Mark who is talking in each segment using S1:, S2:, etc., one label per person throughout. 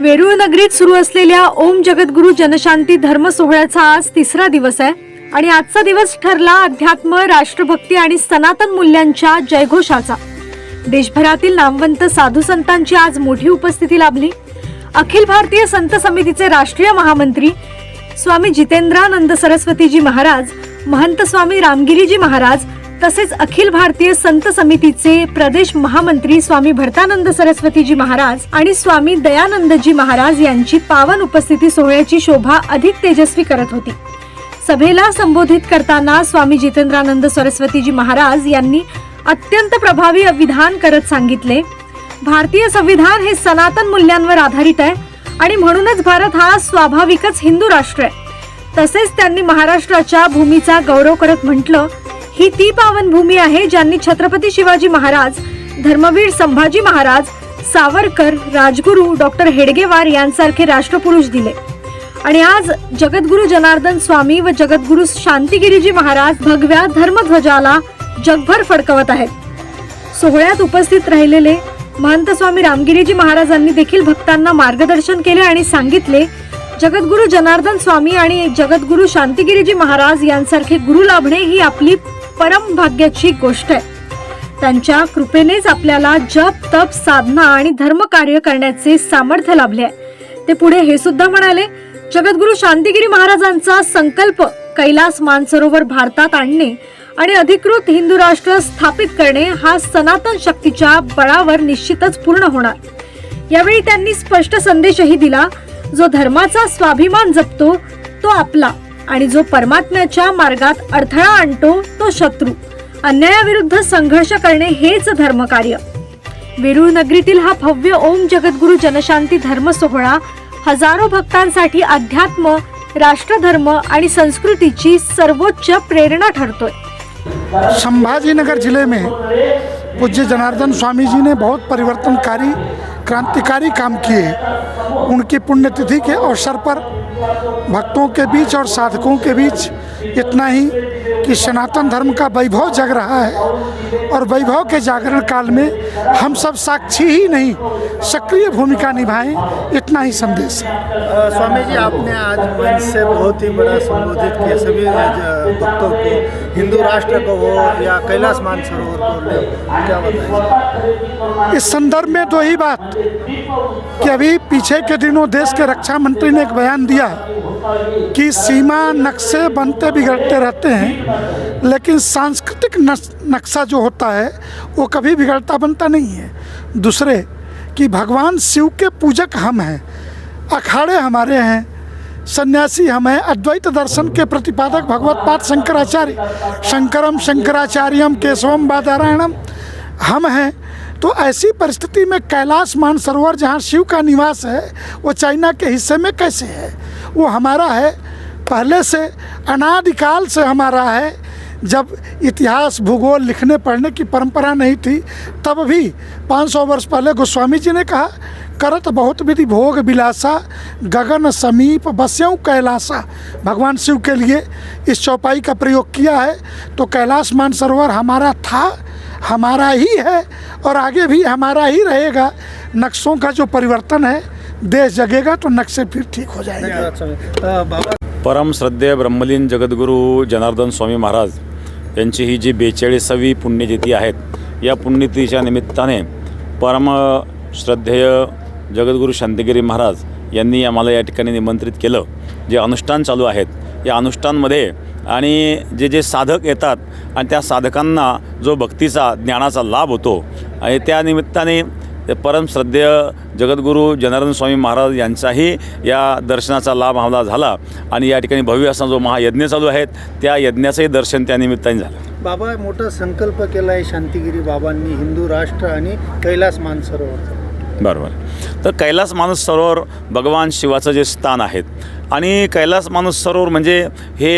S1: वेरूळ नगरीत सुरू असलेल्या ओम जगद्गुरु जनशांती धर्म सोहळ्याचा आज तिसरा दिवस आहे. आणि आजचा दिवस ठरला अध्यात्म राष्ट्रभक्ती आणि सनातन मूल्यांच्या जयघोषाचा. देशभरातील नामवंत साधू संतांची आज मोठी उपस्थिती लाभली. अखिल भारतीय संत समितीचे राष्ट्रीय महामंत्री स्वामी जितेंद्रानंद सरस्वतीजी महाराज महंत स्वामी रामगिरीजी महाराज तसेच अखिल भारतीय संत समितीचे प्रदेश महामंत्री स्वामी भरतानंद सरस्वतीजी महाराज आणि स्वामी दयानंदजी महाराज यांची पावन उपस्थिती सोहळ्याची शोभा अधिक तेजस्वी करत होती. सभेला संबोधित करताना स्वामी जितेंद्रानंद सरस्वतीजी महाराज यांनी अत्यंत प्रभावी विधान करत सांगितले भारतीय संविधान हे सनातन मूल्यांवर आधारित आहे आणि म्हणूनच भारत हा स्वाभाविकच हिंदू राष्ट्र आहे. तसेच त्यांनी महाराष्ट्राच्या भूमीचा गौरव करत म्हटलं ही ती पावन भूमी आहे ज्यांनी छत्रपती शिवाजी महाराज धर्मवीर संभाजी महाराज सावरकर राजगुरू डॉक्टर हेडगेवार यांसारखे राष्ट्रपुरुष दिले. आणि आज जगद्गुरु जनार्दन स्वामी व जगद्गुरु शांतिगिरीजी महाराज भगव्या धर्मध्वजाला जगभर फडकवत आहेत. सोहळ्यात उपस्थित राहिलेले महंत स्वामी रामगिरीजी महाराजांनी देखील भक्तांना मार्गदर्शन केले आणि सांगितले जगद्गुरु जनार्दन स्वामी आणि जगद्गुरु शांतिगिरीजी महाराज यांसारखे गुरु लाभणे ही आपली परम भाग्याची गोष्ट आहे. त्यांच्या कृपेनेच आपल्याला जप तप साधना आणि धर्मकार्य करण्याचे सामर्थ्य लाभले आहे. ते पुढे हे सुद्धा म्हणाले जगद्गुरु शांतिगिरी महाराजांचा संकल्प कैलास मानसरोवर भारतात आणणे आणि अधिकृत हिंदू राष्ट्र स्थापित करणे हा सनातन शक्तीच्या बळावर निश्चितच पूर्ण होणार. यावेळी त्यांनी स्पष्ट संदेशही दिला जो धर्माचा स्वाभिमान जपतो तो आपला. आणि जो परमात्म्याच्या मार्गात अडथळा आणतो तो शत्रू. अन्यायाविरुद्ध संघर्ष करणे हेच धर्मकार्य. वेरूळ नगरीतील हा भव्य ओम जगद्गुरु जनशांती धर्म सोहळा हजारो भक्तांसाठी अध्यात्म राष्ट्रधर्म आणि संस्कृतीची सर्वोच्च प्रेरणा ठरतोय.
S2: संभाजीनगर जिले में पूज्य जनार्दन स्वामी जी ने बहुत परिवर्तनकारी, क्रांतिकारी काम किए। उनकी पुण्यतिथि के अवसर पर भक्तों के बीच और साधकों के बीच इतना ही कि सनातन धर्म का वैभव जग रहा है और वैभव के जागरण काल में हम सब साक्षी ही नहीं सक्रिय भूमिका निभाएँ इतना ही संदेश है।
S3: स्वामी जी आपने आज मंच से बहुत ही बड़ा संबोधित किया सभी भक्तों को हिंदू राष्ट्र को हो या कैलाश मानसरोवर को क्या बताएँ?
S2: इस संदर्भ में दो ही बात कि अभी पीछे के दिनों देश के रक्षा मंत्री ने एक बयान दिया कि सीमा नक्शे बनते बिगड़ते रहते हैं, लेकिन सांस्कृतिक नक्शा जो होता है, वो कभी बिगड़ता बनता नहीं है। दूसरे, कि भगवान शिव के पूजक हम हैं, अखाड़े हमारे हैं, सन्यासी हम हैं, अद्वैत दर्शन के प्रतिपादक भगवत पाठ शंकराचार्य, शंकरम शंकराचार्यम केशवम बादारायणम हम हैं। तो ऐसी परिस्थिति में कैलाश मानसरोवर जहाँ शिव का निवास है, वो चाइना के हिस्से में कैसे है? वो हमारा है। पहले से, अनादिकाल से हमारा है। जब इतिहास, भूगोल, लिखने, पढ़ने की परंपरा नहीं थी, तब भी 500 वर्ष पहले गोस्वामी जी ने कहा, करत बहुत विधि भोग विलासा, गगन समीप बस्यऊ कैलासा। भगवान शिव के लिए इस चौपाई का प्रयोग किया है। तो कैलाश मानसरोवर हमारा था, हमारा ही है और आगे भी हमारा ही रहेगा। नक्शों का जो परिवर्तन है देश जगेगा तो नक्शे फिर ठीक हो जाएंगे।
S4: परम श्रद्धेय ब्रह्मलीन जगद्गुरू जनार्दन स्वामी महाराज यांची ही जी बेचाळीसावी पुण्यतिथी आहेत या पुण्यतिथीच्या निमित्ताने परम श्रद्धेय जगद्गुरू शांतिगिरी महाराज यांनी आम्हाला या ठिकाणी निमंत्रित केलं. जे अनुष्ठान चालू आहेत या अनुष्ठानमध्ये आणि जे जे साधक येतात आणि त्या साधकांना जो भक्तीचा ज्ञानाचा लाभ होतो आणि त्या निमित्ताने ते परम श्रद्धेय जगद्गुरू जनार्दन स्वामी महाराज यांचाही या दर्शनाचा लाभ आम्हाला झाला. आणि या ठिकाणी भव्य असा जो महायज्ञ चालू आहेत त्या यज्ञाचंही दर्शन त्या निमित्ताने झालं.
S3: बाबा मोठा संकल्प केला आहे शांतिगिरी बाबांनी हिंदू राष्ट्र आणि कैलास मानसरोवरचा
S4: बरोबर. तर कैलास मानस सरोवर भगवान शिवाचं जे स्थान आहेत आणि कैलास मानस सरोवर म्हणजे हे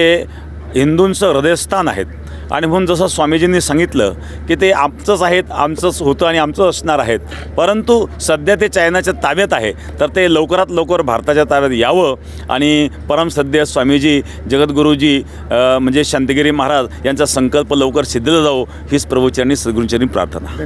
S4: हिंदूंचं हृदयस्थान आहेत. आणि म्हणून जसं स्वामीजींनी सांगितलं की ते आमचंच आहेत आमचंच होतं आणि आमचं असणार आहेत. परंतु सध्या ते चायनाच्या ताब्यात आहे. तर ते लवकरात लवकर भारताच्या ताब्यात यावं आणि परमसद्य स्वामीजी जगद्गुरुजी म्हणजे शांतिगिरी महाराज यांचा संकल्प लवकर सिद्ध जावो हीच प्रभूचरणी सद्गुरूचरणी प्रार्थना.